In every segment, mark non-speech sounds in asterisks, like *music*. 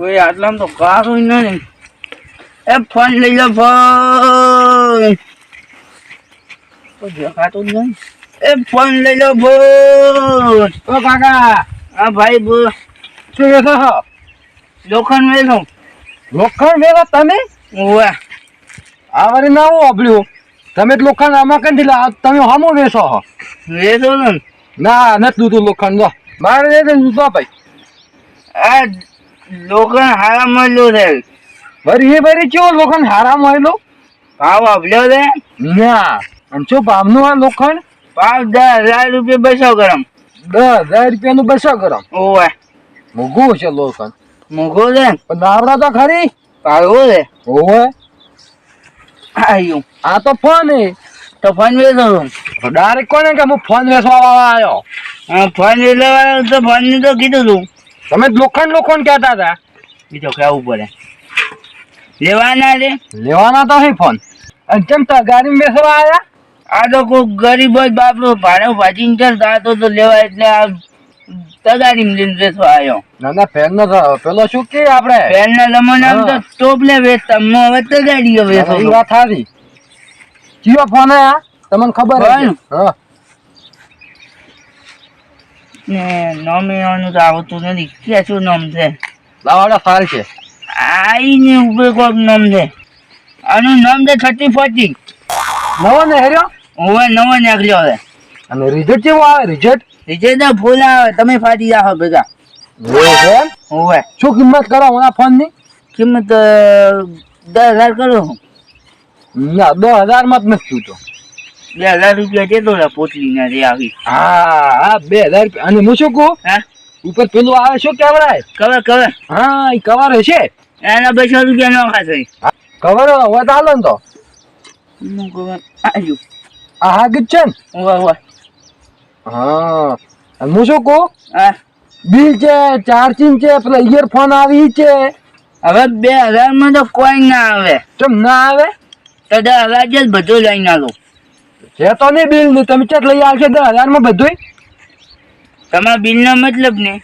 કોઈ આટલામાં તો કારું નહીં એ ફોન લઈ લો ફોન. દેખાતું જ નહીં. એ ફોન લઈ લો ફોન. ઓ કાકા. હા ભાઈ બો શું બેઠો છો? લોખંડ વેલો લોખંડ વેરો તમે? ઓવે આ વારી ના હું અભળ્યું તમે જ લોખંડ આમાં કંઈ દીધા તમે હમો વેચો હો વેચો ને. ના નથી દૂધું લોખંડ. જો મારે દે ભાઈ. આ લોખંડ હારા મળ્યો છે. વરી વરી કેવો લોખંડ હારા મળ્યો? ભાવ આપ્યો છે. ના અને શું ભાવનું આ લોખંડ ભાવ દસ હજાર રૂપિયા બસો ગ્રામ. દસ હજાર રૂપિયાનું બસો ગ્રામ. ઓવે. મોંઘું છે લોખંડ મૂકો છે? પણ આવડા તો ખરી. ભાવો છે ઓવે. આયું. આ તો ફોન એ તો ફોન વેચો ડાયરેક્ટ કોને કે હું ફોન વેચવા વાળા આવ્યો? ફોન વેચવા તો ફોનની તો કીધું તું. તમે લોખંડ લોખંડ કહેતા હતા. બીજો કેવું પડે. લેવાના રે લેવાના તો હે ફોન. અને કેમ તા ગાડી બેસવા આવ્યા આ તો કોઈ ગરીબ જ બાપરો ભાડે ભાજીને ચાલતા તો લેવા એટલે આ તગારી લઈને બેસવા આવ્યો ના ના ફેન નો તો પેલો શું કે આપણે પહેલના જમાનામાં તો હા. ટોપલે વેચતા તમને હવે તગાડીઓ હવે વાત સારી કયો ફોન આ તમને ખબર? ફોન? હા. ને નામ એવાનું તો આવતું નથી. ક્યાં શું નામ છે? બાવાડા ફાલ છે. આઈને ઉભે કોક નામ છે. આનું નામ છે થર્ટી ફોર્ટી. નવો ને હેર્યો? હવે નવો નીકળ્યો હવે. અને રિઝલ્ટ કેવો આવે? રિઝલ્ટ રિઝલ્ટ ના ફૂલ આવે. તમે ફાટી જાઓ ભેગા. હોવે. શું કિંમત કરો મારા ફોનની કિંમત દસ હજાર કરો. ના દસ હજારમાં જ નથી તો. બે હજાર રૂપિયા દેતો ને પોટલી ના રે આવી. હા હા બે હજાર રૂપિયા. અને હું શું કહું? હા? ઉપર પેલું આવે શું કેવડાય કવર કવર હા એ કવર હશે? એના બસો રૂપિયા નો ખાશે. કવર હોય તો હાલો ને તો. હું કવર આવ્યું આ હા ગીત છે ને? ઓવે હા. અને હું શું કહું? હા? બિલ છે ચાર્જિંગ છે પેલા ઇયરફોન આવી છે. હવે બે હજારમાં તો કોઈ ના આવે. કેમ ના આવે? તો દસ હજાર જ બધું લઈને આલો. છે તો નહીં બિલ નહીં તમે ચેક લઈ આવશે દસ હજારમાં બધું તમારા બિલ નો મતલબ ને?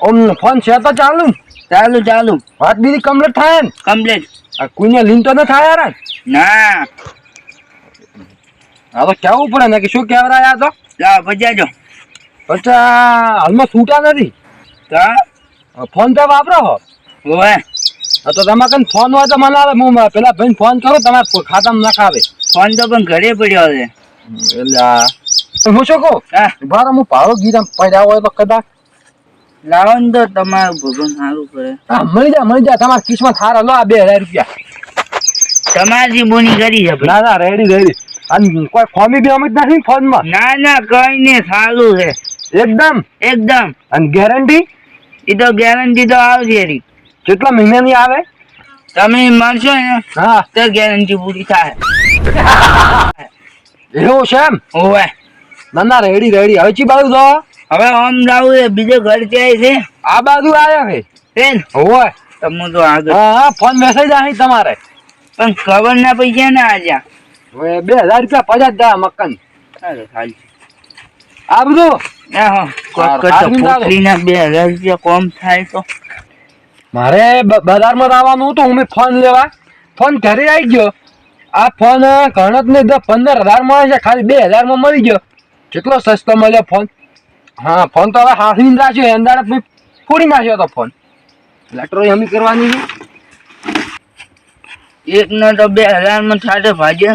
ઓમ ફોન છે તો ચાલુ ચાલુ ચાલુ. વાત બીજી કમ્પ્લીટ થાય ને? કમ્પ્લીટ આ કોઈને લીન તો ન થાય યાર. ના. હવે કેવું પડે ને કે શું કહેવાય આ તો? લાવ ભજાજો પછી હાલમાં છૂટા નથી? તો? ફોન પે વાપરો હો. હવે. તો તમારે કઈ ફોન હોય તો મને આવે હું પેલા ભાઈ ફોન કરો તમારે ખાતામાં નખાવે ફોન તો પણ ઘરે પડ્યો છે. એટલે આ- હું શું કહું? હા. બાર હું ભાડો ગીત પડ્યા હોય તો કદાચ લાવો ને તો તમારું ભગવાન સારું કરે હા મળી જા મળી જા. તમારા કિસ્મત સારા લો આ બે હજાર રૂપિયા. તમારી બોની કરી છે ના ના રેડી રેડી. અને કોઈ ફોમી બી અમિત નથી ફોનમાં? ના ના કઈ ને સારું છે. એકદમ? એકદમ. અને ગેરંટી? એ તો ગેરંટી તો આવશે રી કેટલા મહિનાની આવે? તમે માનશો ને હા. તો ગેરંટી પૂરી થાય. *laughs* એવું છે એમ? ઓવે ના ના રેડી રેડી. હવે ચી બાજુ તો હવે આમ જાવું છે બીજો ઘર ત્યાં છે? આ બાજુ આવ્યા છે? છે ઓવે તમે તો આગળ. હા હા ફોન મેસેજ અહીં તમારે. પણ ખબર ના પૈસા ને આજા. હવે બે હજાર રૂપિયા પચાસ દા મકાન. આ બધું? બે હજાર રૂપિયા કોમ થાય તો. મારે બજારમાં આવવાનું હતું હું ફોન લેવા. ફોન ઘરે આવી ગયો. આ ફોન ઘણત નહીં દસ પંદર હજાર મળે છે ખાલી બે હજારમાં મળી ગયો. કેટલો સસ્તો મળ્યો ફોન? હા, ફોન તો હવે હાથની રાખ્યો અંદાડે ફોડી નાખ્યો હતો ફોન. લેટરો હમી કરવાની છે. એક ના તો બે હજારમાં થાટે ભાજે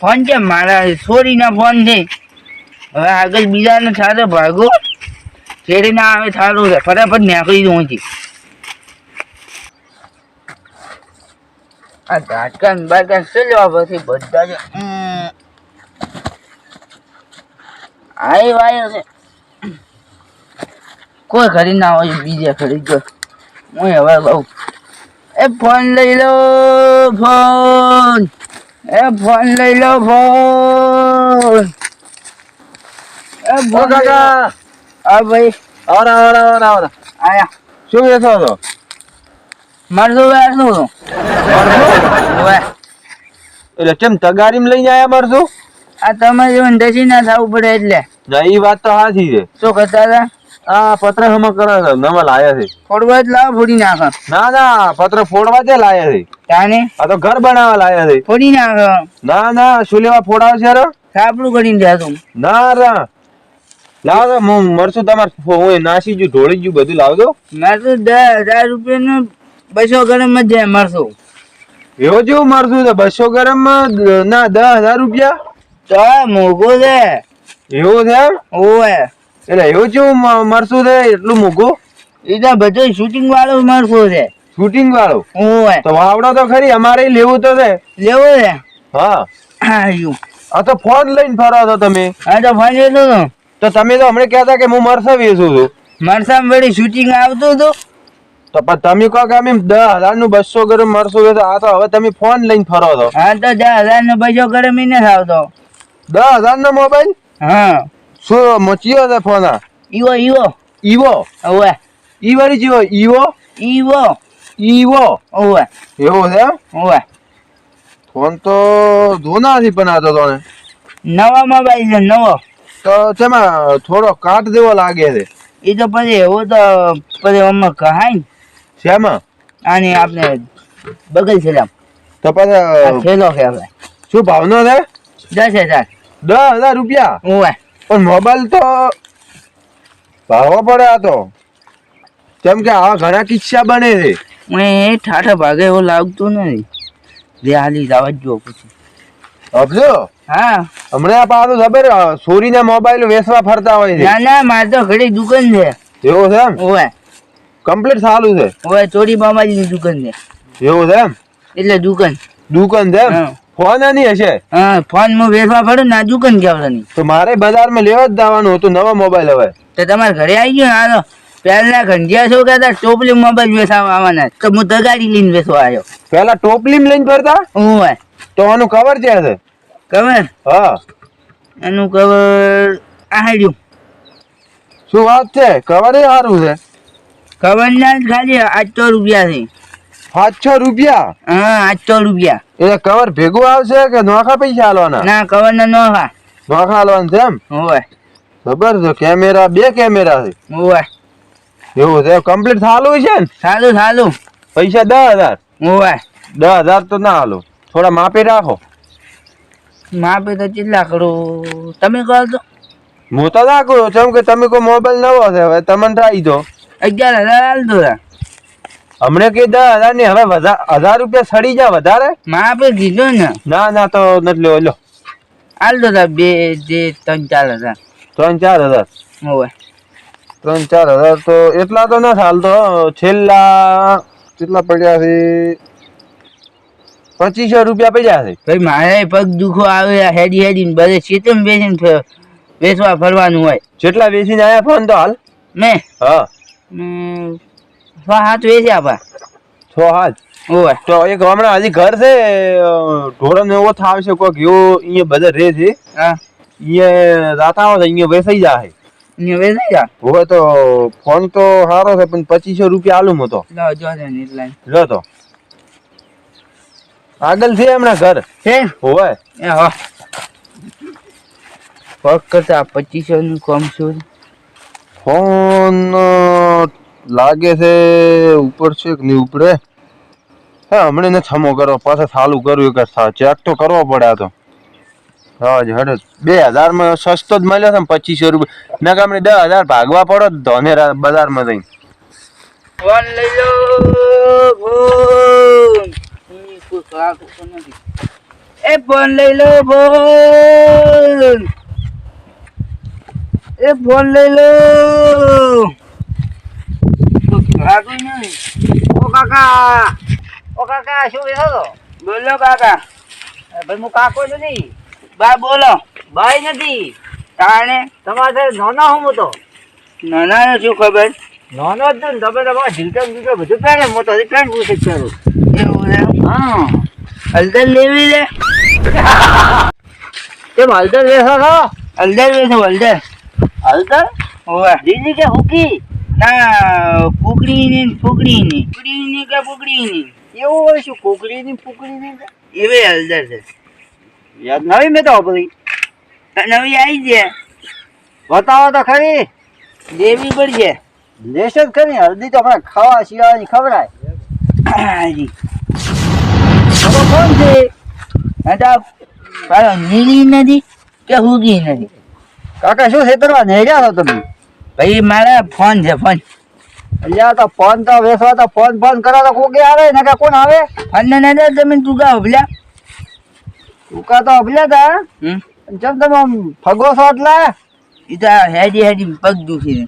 ફોન છે મારા છોરી ના ફોન છે. હવે આગળ બીજા ને થાટે ભાગો. છેડી ના આવે, સારું છે. ફટાફટ નાખી દઉં છું આ ઝાટકા બાટકા શું લેવા પછી બધા જ. આઈ વાયો છે. કોઈ ખરી ના હોય બીજે ખરી ગયો. હું હવે બહુ એ ફોન લઈ લો ફોન એ ફોન લઈ લો ફોન એ ફોન કાકા. હા ભાઈ. આવરા આવરા આવરા આયા. શું બેસો છો? મારશું બેસું હવે એટલે કેમ તગારીમ લઈને આયા મારશું આ તમે જો અંધાજી ના થવું પડે એટલે. ના એ વાત તો સાચી છે. શું કરતા હતા? આ પત્ર હમ કરે છે નવા લાયા છે. ફોડવા જ લાવો ફોડી નાખ. ના ના પત્ર ફોડવા તે લાયા છે. તાને? આ તો ઘર બનાવવા લાયા છે. ફોડી નાખ. ના ના શું લેવા ફોડાવ છે રે સાપડું કરીને જાતું. ના રા લાવ મરશું તમારે હું નાસી જુ ઢોળી જુ બધું લાવ દો મારે તો દસ હજાર રૂપિયાનું બસો ગરમ જ જાય મરશું. એવો જેવું મરશું તો બસો ગરમ ના દસ હજાર રૂપિયા? તો મોઘું છે. એવું છે ઓવે. એટલે એવું જેવું મરશું છે એટલું મોઘું? એ તો બધું શૂટિંગ વાળું મરશું છે. શૂટિંગ વાળું ઓવે. તો વાવડો તો ખરી અમારે લેવું તો છે. લેવો છે? હા. હા તો ફોન લઈને ફરો છો તમે. હા તો ફોન એટલું તો. તમે તો હમણાં કહેતા કે હું મરસા વેચું છું. મરસામ વળી શૂટિંગ આવતું હતું? તો પણ તમે કહો કે અમે દસ હજારનું બસો ગરમ મળશો વેચો આ તો હવે તમે ફોન લઈને ફરો છો. હા તો દસ હજાર નો બસો ગરમ ને આવતો. દસ હજાર નો મોબાઈલ? હા. શું મચીયો છે ફોન? આ ઈવો ઈવો. ઈવો? ઓવે. ઈ વાળી જેવો ઈવો? ઈવો. ઈવો? ઓવે. એવો છે? ઓવે. ફોન તો જૂના નથી પણ આ તો તને નવા મોબાઈલ છે નવો. તો તેમાં થોડો કાટ જેવો લાગે છે. એ તો પછી એવું તો પછી અમે કહાય ને. શેમાં આની આપણે બગલ છે આમ. તો પછી થેલો છે આપણે. શું ભાવનો છે દસ હજાર. દસ હજાર રૂપિયા? ઓવે. પણ મોબાઈલ તો ભાવો પડે આ તો. કેમ કે આવા ઘણા કિસ્સા બને છે. એ ઠાઠા ભાગે એવું લાગતું નથી. જે હાલી જવા જ જો પછી. સમજો હા. હમણાં આ પાછું ખબર ચોરીના મોબાઈલ વેચવા ફરતા હોય છે. ના ના મારે તો ઘડી દુકાન છે. એવું છે એમ? ઓવે. કમ્પ્લીટ સારું છે? હવે ચોરી મોબાઈલની દુકાન છે. એવું છે એમ? એટલે દુકાન. દુકાન છે એમ. ફોન એની હશે? હા ફોનમાં વેચવા પડે ને આ દુકાન કેવડાની તો મારે બજારમાં લેવા જ જવાનું હતું નવો મોબાઈલ હવે. તો તમારે ઘરે આવી ગયો ને? હાલો પહેલા ઘંટિયા શું કહેતા? ટોપલી મોબાઈલ વેચવા આવવાના. તો હું તગાડી લઈને વેચવા આવ્યો. પેલા ટોપલીમ લઈને ફરતા? હું હોય. તો આનું કવર છે છે? કવર હા. એનું કવર આહાડ્યું શું વાત છે? કવર એ સારું છે. કવર ના ખાલી આઠસો રૂપિયા છે. સાતસો રૂપિયા? હા આઠસો રૂપિયા. એટલે કવર ભેગું આવશે કે નોખા પૈસા હાલવાના ના કવર ના નોખા નોખા હાલવાનું છે એમ? હોય ખબર છે કેમેરા બે કેમેરા છે. હોય એવું છે કમ્પ્લીટ સારું છે ને? સારું સારું. પૈસા દસ હજાર. હોય દસ હજાર તો ના હાલો થોડા માપે રાખો. માપે તો કેટલા કરું? તમે કહો તો. હું તો રાખું છું કે તમે કોઈ મોબાઈલ નવો છે હવે તમને રાખી દો. અગિયાર હજાર હાલતો હતા હમણે કે દસ હજારની હવે હજાર રૂપિયા સડી જાય વધારે. માપે કીધો ને. ના ના તો નથી લેવો લો હાલતો હતા બે જે ત્રણ ચાર હજાર. ત્રણ ચાર હજાર. હોય ત્રણ ચાર હજાર તો એટલા તો નથી હાલતો છેલ્લા કેટલા પડ્યા છે? પચીસો રૂપિયા પડ્યા છે. ભાઈ મારે પગ દુખો આવે હેડી હેડી ને બધે ચેતમ બેસીને બેસવા વેચવા ફરવાનું હોય. જેટલા વેચીને આયા ફોન તો હાલ. મેં? હા. મેં છ હાથ વેચ્યા પા છ હાથ? ઓય તો એક હમણાં હજી ઘર છે ઢોરણ એવો થાવ છે કોઈક એવો અહીંયા બધા રહે છે. હા. અહીંયા રાતા આવે અહીંયા વેસાઈ જાય અહીંયા વેસાઈ જા? હવે તો ફોન તો સારો છે પણ પચીસો રૂપિયા આલું હું લો જો ને એટલા લો તો. આગળ છે હમણાં ઘર? છે? હોય એ હા. પગ કરતા પચીસો નું કમ શું ફોન લાગે છે ઉપર છે કે નહીં ઉપરે હા, હમણાં ને થમો કરો પાછા ચાલુ કર્યું કે ચેક તો કરવો પડે તો. હા, જ હડે. બે હજારમાં સસ્તો જ મળ્યો છે ને પચીસો રૂપિયા. ના કામ દસ હજાર ભાગવા પડો જ ધોનેરા બજારમાં જઈને. ફોન લઈ લો. એ ફોન લઈ લો, ફોન. એ ફોન લઈ લો. ઓ કાકા. ઓ કાકા શું છો? બોલો કાકા. ભાઈ હું કાકો નહીં. બા બોલો. ભાઈ નથી. તાણે? તમારે નાના હું તો નાના ને શું ખબર? નાનો જ ને તમે તમારા ઢીલકા બીજું બધું પહેરે તો હજી પેન્ટ પૂછે કરું એવું છે હા. હલદર લેવી લે કેમ હલદર છો? હલદર વેચો હલદર હલદર હોવે. દીદી કે હુકી? ના કુકડી ની ફુકડી ની કુકડી ની કે ફુકડી ની એવું હોય શું કુકડી ની ફુકડી ની? એવી હલદર છે. યાદ નવી મેં તો બધી. નવી આવી છે. બતાવો તો ખરી. દેવી પડશે લેશે જ ખરી. હળદી તો આપણે ખાવા શિયાળાની ખવડાય. હાજી. કોણ છે? નીલી નથી કે હુગી નથી? કાકા શું છેતરવા નેર્યા છો તમે? ભાઈ મારા ફોન છે ફોન. અલ્યા તો ફોન તો વેસવા તો ફોન ફોન કરો તો કોકે આવે? ને કે કોણ આવે? ફોન ને ને તમે તું ગાવ તુકા તો અભલ્યા તા હમ? ચમ તમે ફગો છો એટલે એ તો હેડી હેડી પગ દુખી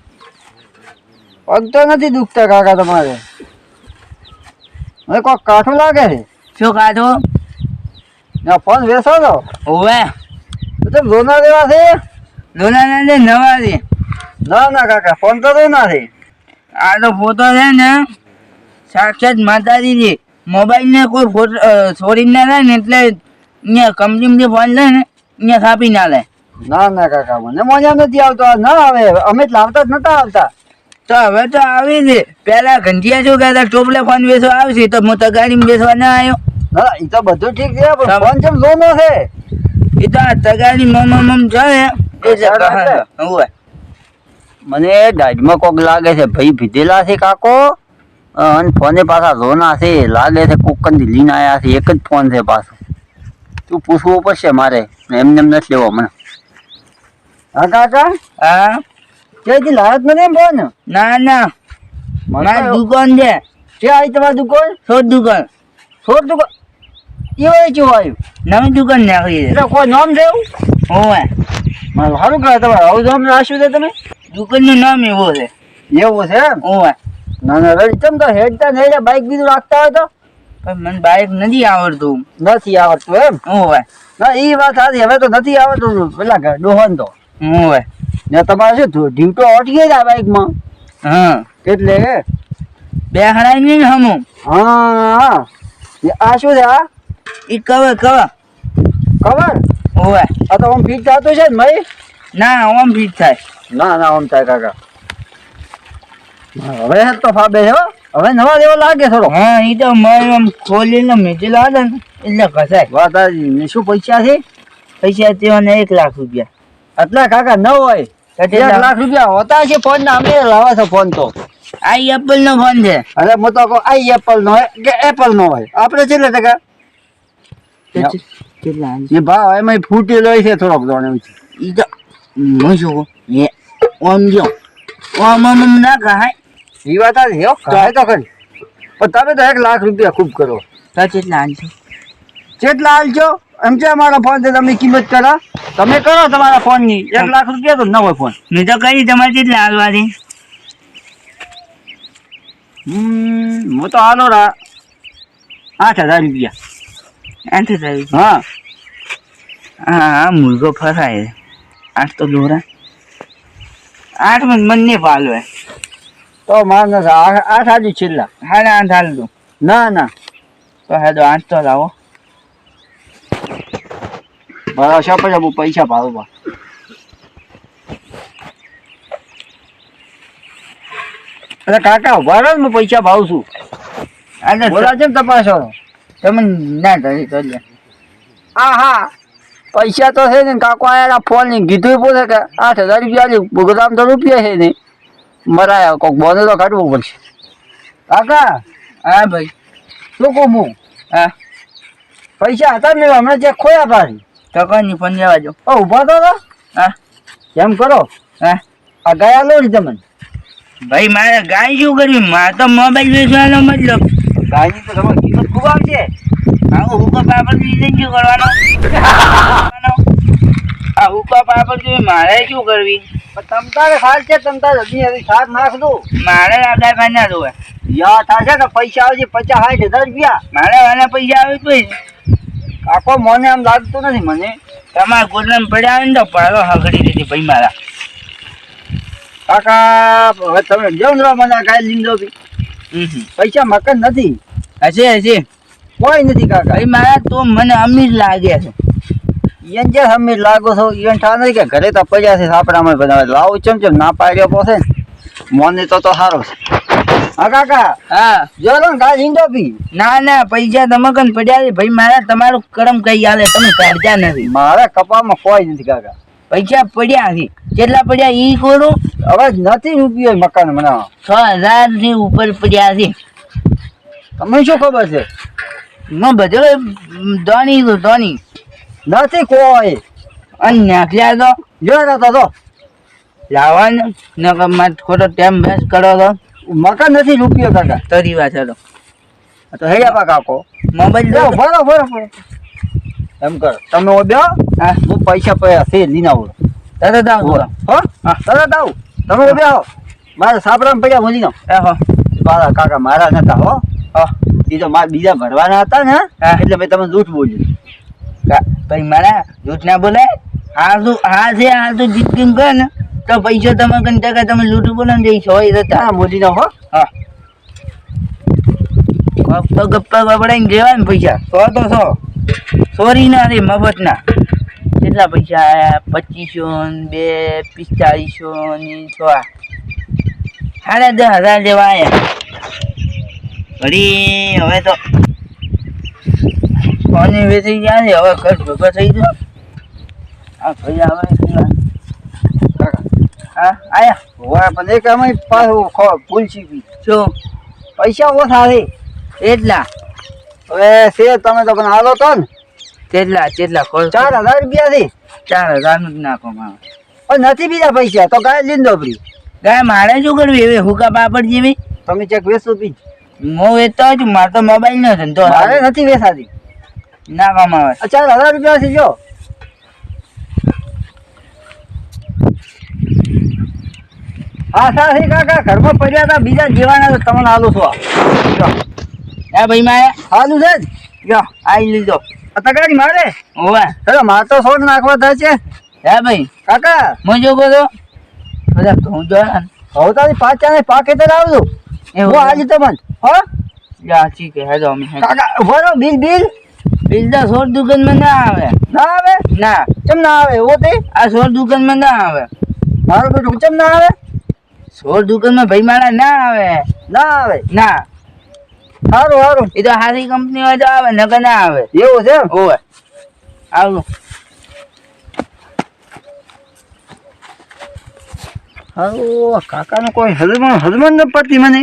પગ તો નથી દુખતા કાકા તમારે. હવે કોઈ કાઠું લાગે છે? શું કાઢો ફોન વેસો તો. હોવે. તો લોના દેવા છે? લોલા ને દે નવા દે. ના ના કાકા ફોન તો નથી. આ તો ફોટો છે ને સાક્ષાત માતાજી છે. મોબાઈલ ને કોઈ ફોટો છોડી ના લે ને એટલે અહીંયા કંપની જે ફોન લે ને અહીંયા કાપી ના લે. ના ના કાકા મને મજા નથી આવતો. ના આવે અમે જ લાવતા જ નતા આવતા. તો હવે તો આવી છે. પેલા ઘંટિયા શું કહેતા ટોપલે ફોન બેસવા આવશે તો હું તો ગાડી બેસવા ના આવ્યો. ના એ તો બધું ઠીક છે પણ ફોન ફોન લો નો છે? એ તો આ તગાડી મમ મમ છે એ છે. મને દાઢમાં કોક લાગે છે ભાઈ ભીધેલા છે કાકો? અને ફોને પાછા રોના છે લાગે છે કોકનથી લીન આયા છે એક જ ફોન છે પાછો. તું પૂછવું પડશે મારે એમને એમ નથી લેવો મને. હા કાકા? હા? ક્યાંથી લાયક મને ફોન? ના ના. મારી દુકાન છે. ક્યાં આવી તમારી દુકાન? શોધ દુકાન. શોધ દુકાન? એવું ચેવું આવ્યું નવી દુકાન નાખી કોઈ નામ છે એવું? હોવે મારું સારું કહેવાય તમારે આવું નામ રાખ્યું છે તમે દુકાનનું નામ એવું છે. એવું છે એમ? હોવે ના ના રજ કેમ તો હેડતા નહીં બાઇક બીજું રાખતા હોય તો? પણ મને બાઇક નથી આવડતું. નથી આવડતું એમ? હું હોય ના એ વાત સાચી. હવે તો નથી આવડતું. પેલા ડોહન તો. હું હોય ને તમારે શું ડ્યુટો અટકી જાય બાઇકમાં હા. એટલે બે હરાઈ નહીં હમું. હા. હા આ શું છે આ? એ કવર કવર ખબર હોવે આ તો આમ ફીટ થતું છે ને ભાઈ? ના ઓમ ફીટ થાય. ના ના આમ થાય કાકા. હવે તો ફાબે છે હવે નવા જેવો લાગે થોડો. હા એ તો મારે આમ ખોલીને મેચી હતા ને એટલે ઘસાય. વાત. ને શું પૈસા છે? પૈસા તેઓને એક લાખ રૂપિયા. આટલા કાકા ન હોય. એક લાખ રૂપિયા હોતા છે ફોન ના અમે લાવા છે ફોન તો. આઈ એપલ નો ફોન છે. અરે હું તો આઈ આ એપલ નો હોય કે એપલ નો હોય? આપણે કેટલા ટકા કેટલા એ ભાવ એમાં ફૂટેલો છે થોડોક જોણે ઈ તો કહું? એ ઓમ જો. ઓમ ઓમ ના કહાય એ વાત સાચી હો કહે તો ખરી. પણ તમે તો એક લાખ રૂપિયા ખૂબ કરો. તો કેટલા આનશો કેટલા હાલજો એમ છે અમારા ફોન છે તમે કિંમત કરો. તમે કરો તમારા ફોનની. એક લાખ રૂપિયા તો ન હોય ફોન. મેં તો કરી તમારે કેટલા હાલવાથી? હમ હું તો હાલો રા. આઠ હજાર રૂપિયા. આઠ થયું હા. હા હા મુર્ગો ફરાય આઠ તો દોરા. આઠ મને પાલવે. તો માર નથી આઠ આજુ છેલ્લા. હાડા આઠ હાલ તું ના ના. તો હેડો આઠ તો લાવો. બરાબર છે પછી હું પૈસા ભાવ બા અરે કાકા ઊભા હું પૈસા ભાવ છું. આ બોલા છે ને તપાસો. તમે ના કરી તો હા હા. પૈસા તો છે ને કાકો આયા ફોનની કીધું પૂછે કે આઠ હજાર રૂપિયા પ્રોગ્રામ તો રૂપિયા છે નહીં. મરાયા કોક બોને તો કાઢવું પડશે. કાકા? હા ભાઈ. શું કહું હું? હા. પૈસા હતા ને હમણાં જે ખોયા ભાઈ? તો કઈ નહીં ફોન લેવા જો ઓ ઊભા તો તો હા. એમ કરો? હા. આ ગયા લો ને તમને. ભાઈ મારે ગાય શું કર્યું મારે તો મોબાઈલ વેચવાનો મતલબ. ગાયની તો તમારી કિંમત ખૂબ આવશે. આ હુકો પાપડ લઈને શું કરવાનો? આ હુકો પાપડ જોઈએ મારે શું કરવી? પણ તમ તારે સાર છે તમ તારે હજી હજી સાત નાખ દો મારે આગળ કાર્ડ ના દો યા થશે ને પૈસા આવશે પચાસ સાઠ હજાર રૂપિયા. મારે આને પૈસા આવે તો કાકો મને આમ લાગતું નથી મને. તમારા ગોદલામાં પડ્યા આવે ને તો પાડો હગડી દીધી ભાઈ મારા. કાકા હવે તમે જેમ મને આ લીધો બી. પૈસા મકન નથી. હશે હશે. કોઈ નથી કાકા. મારા તો મને અમીર લાગે છે. ઈયન જે અમીર લાગો છો? ઈયન ઠા નથી કે ઘરે તો પડ્યા છે સાપડામાં બનાવે લાવો ચમ ચમ ના પાડ્યો પોસે મોને તો તો સારો છે. હા કાકા. હા. જો ને ગાય લીધો બી ના ના પૈસા તમકન પડ્યા છે ભાઈ મારા તમારું કરમ કઈ આલે તમે કાઢ્યા નથી. મારા કપામાં કોઈ નથી કાકા. પૈસા પડ્યા છે. કેટલા પડ્યા ઈ કોનો હવે નથી રૂપિયો મકાન બનાવવા. છ હજારથી ઉપર પડ્યા છે. તમને શું ખબર છે? મેં બધો ધોની તો ધોની નથી કોઈ. અને નાખ્યા તો. જો રહેતો તો લાવવાનું. નકર ખોટો ટાઈમ વેસ્ટ કરો તો. મકાન નથી રૂપિયો કાકા. તરી વાત હતો તો પા કાકો મોબાઈલ બરો બરો ભરો એમ કરો. તમે ઓ બેહો હા હું પૈસા પૈસા લઈને લીના આવું દાદા દાવ હો? તરત આવું તમે ઓ આવો મારા સાપરામાં પૈસા ભરી નાખો આવો મારા કાકા મારા નતા હો. હા. એ તો મારા બીજા ભરવાના હતા ને. હા. એટલે મેં તમે જૂઠ બોલ્યું. ભાઈ મારા જૂઠ ના બોલે? હા તું હા છે હા તું જીત કેમ કહે ને? તો પૈસા તમે કઈ ટકા તમે લૂંટ બોલો ને જઈ સો એ તો હા મોદી ના હો. હા. ગપ્પા ગપ્પા ગપડાઈને દેવા ને પૈસા. સો તો સો સોરી ના રે મફત ના કેટલા પૈસા આયા? પચીસો ને બે પિસ્તાળીસો ને છ. સાડા દસ હજાર જેવા આયા. વળી હવે તો પાણી વેચી ગયા ને હવે ખર્ચ ભેગો થઈ ગયો. આ ભાઈ આવે હા આયા. હોવા પણ એક અમે પાછું ભૂલ શીખી શું? પૈસા ઓછા છે. એટલા? હવે છે તમે તો પણ હાલો તો ને. કેટલા કેટલા ખોલ ચાર હજાર રૂપિયા થી. ચાર હજારનું જ નાખો મારે. નથી બીજા પૈસા તો ગાય લીંદો પડી ગાય મારે શું કરવી? એવી હુકા પાપડ જેવી? તમે ચેક વેચો પી હું વેચતો છું મારે તો મોબાઈલ નો ધંધો મારે નથી વેચાતી. ના કમાવે આવે. ચાર હજાર રૂપિયા થી જો. હા સાથી કાકા ઘરમાં પડ્યા હતા બીજા જીવાના તો તમને હાલું છું. આ. ભાઈ માયા. હાલું છે જ. જો આઈ લીધો. તકરારી મારે ઓવે ચલો મારે તો સોડ નાખવા થાય છે હે ભાઈ કાકા હું જો કહો બધા તું જો ને. હવે તારી પાંચ ને પાકે તો એવું હું આજે તમને હો જા ઠીક છે હેડો અમે કાકા વરો બિલ બિલ બિલ તો સોળ દુકાનમાં ના આવે ના આવે ના કેમ ના આવે એવો તે આ સોળ દુકાનમાં ના આવે મારો બેટો કેમ ના આવે સોળ દુકાનમાં ભાઈ મારા ના આવે ના આવે ના સારું સારું એ તો હારી કંપની હોય તો આવે નગર ના આવે. એવું છે? ઓવે. આવું હારું કાકાનો કોઈ હજમન હજમન ન પડતી મને.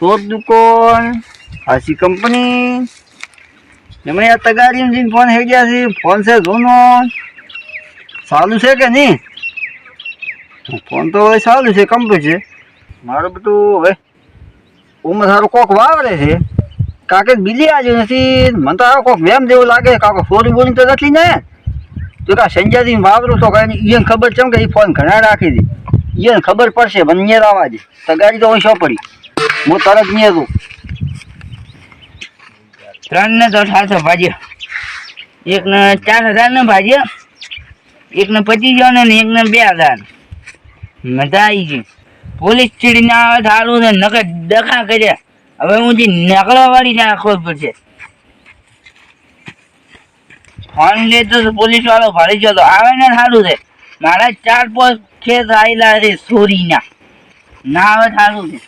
શોધ દુકાન હાસી કંપની એમણે આ તગારી જઈને ફોન થઈ ગયા છે ફોન છે જૂનો સારું છે કે નહીં? ફોન તો હવે સારું છે કંપની છે. મારું બધું હવે ઉમર સારું કોક વાવરે છે. કાકે બીલી આજે નથી, મને તો કોક વેમ જેવું લાગે કાકો ફોરી બોલી તો નથી ને. તો કા સંજયજી વાવરું તો કઈ એને ખબર છે કે એ ફોન ઘણા રાખી દી. એને ખબર પડશે, મને નેર આવવા દે. તો ગાડી તો અહીં પડી હું તરત નેર ત્રણ ને તો સાતસો ભાજ્યા એક ને ચાર હજાર ને ભાજ્યા એક ને પચીસ ને એક ને બે હજાર. મજા આવી ગઈ. પોલીસ ચીડી ના આવે સારું ને નકર દખા કરે હવે હું જે નકળવા વાળી નાખવો પડશે. ફોન લેતો તો પોલીસ વાળો ભાડી જતો આવે ને સારું છે. મારા ચાર પાંચ ખેત આવેલા છે સોરીના. ના આવે સારું છે.